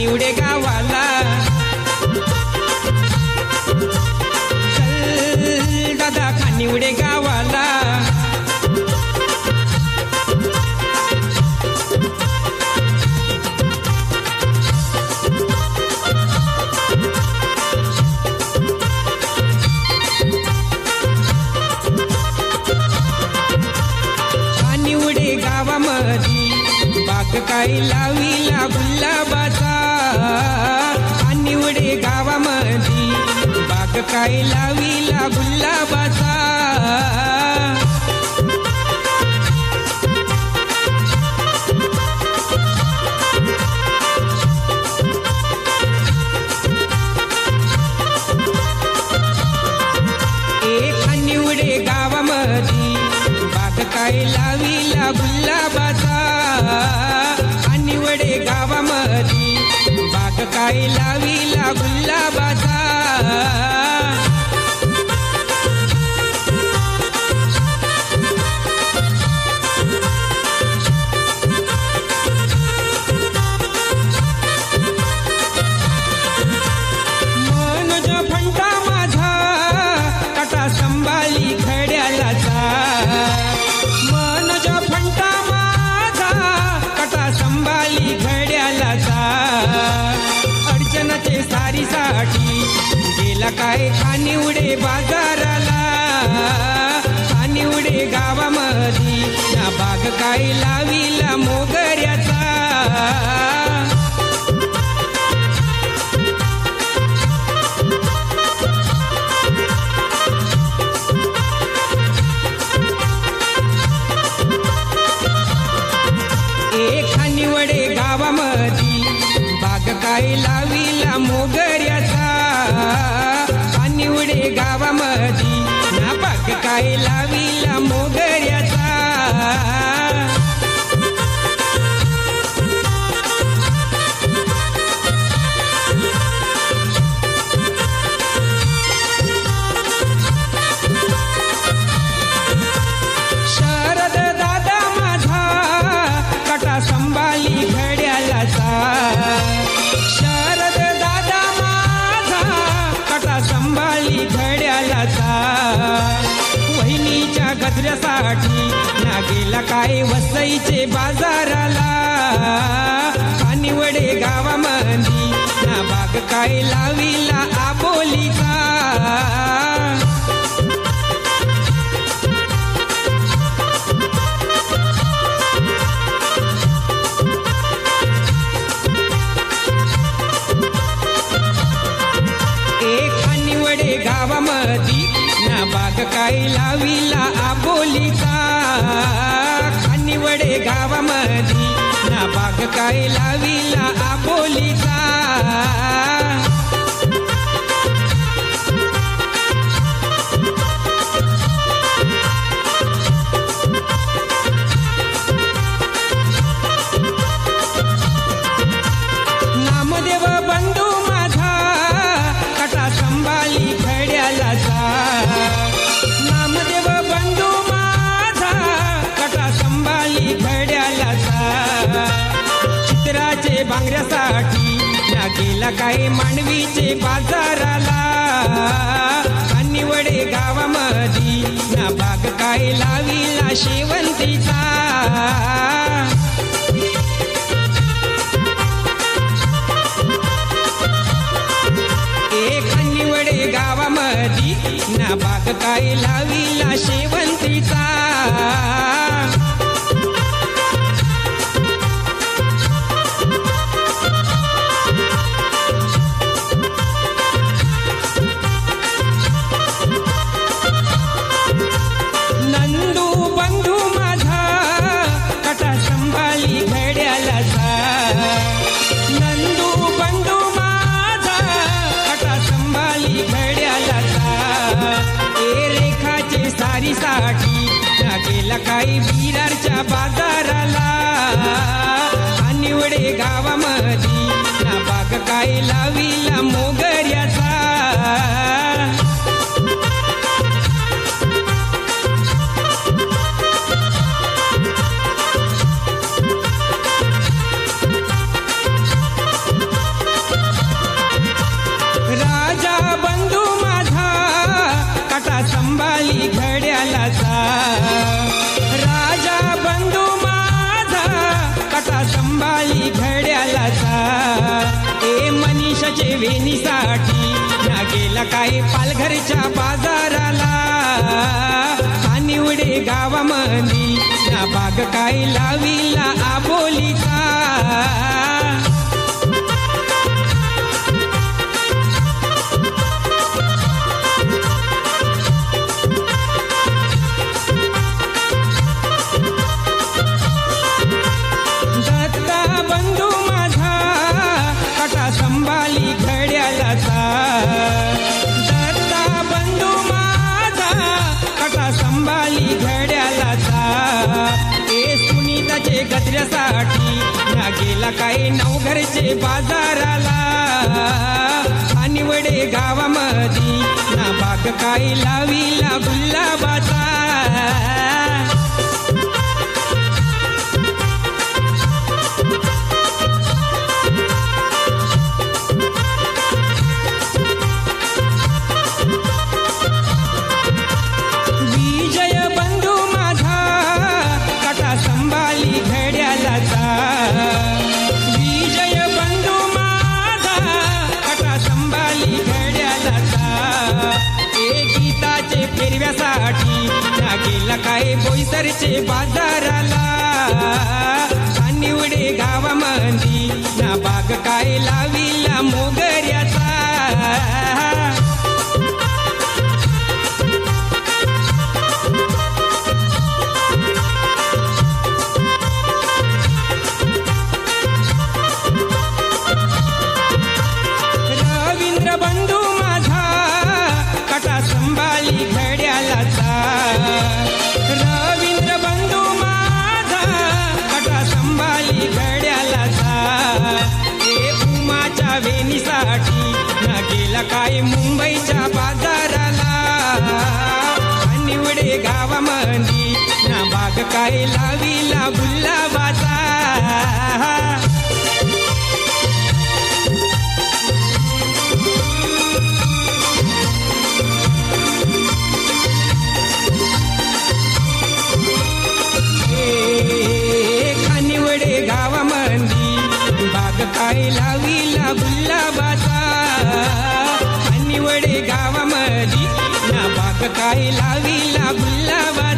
निवडे गावाला. चल दादा खानिवडे गावाला. खानिवडे गावामधी. बाग काय लावीला गुलाबाचा खानिवडे गावामधी बाग काय लावीला गुलाबाचा? एक निवडे गावामधी बाग काय लावीला गुलाबाचा? निवडे गावामधी बाग काय लावीला गुलाबाचा काय खानिवडे बाजाराला खानिवडे गावामधी. या बाग काय लावीला मोगऱ्याचा. एक निवडे गावामधी बाग काय लावी शरद दादा माझा कटा संभाली घड्यालाचा. वहिनीच्या गजऱ्यासाठी नागेला काय वसईचे बाजाराला? खानिवडे गावामंदी ना बाग काय लावीला आबो? काय लावीला आबोलीचा खानिवडे गावामधी. ना बाग काय लाविला आबोलीचा काय मांडवीचे बाजाराला. निवडे गावामधी ना बाग काय लावीला शेवंतीचा. गावामधी ना बाग काय लावीला शेवंतीचा. कटा घड्याला घड्यालाचा ए मनीषाचे वेणीसाठी ना गेला काय पालघरच्या बाजाराला. आणि निवडे गावामधी ना बाग काय लाविला आबोलिका सकाळी नऊ घरचे बाजाराला. आणि वडे गावामध्ये ना बाग काय लाविला गुलाबाचा. गेला काय बोईसरचे बाजाराला. निवडे गावामंदी ना बाग काय लाविला मोगऱ्याचा. रवींद्र सकाळी मुंबईच्या बाजाराला? निवडे गावामध्ये ना बाग काय लाविला बुल्ला बाजार? खानिवडे ना बाग काय लाविला गुलाबाचा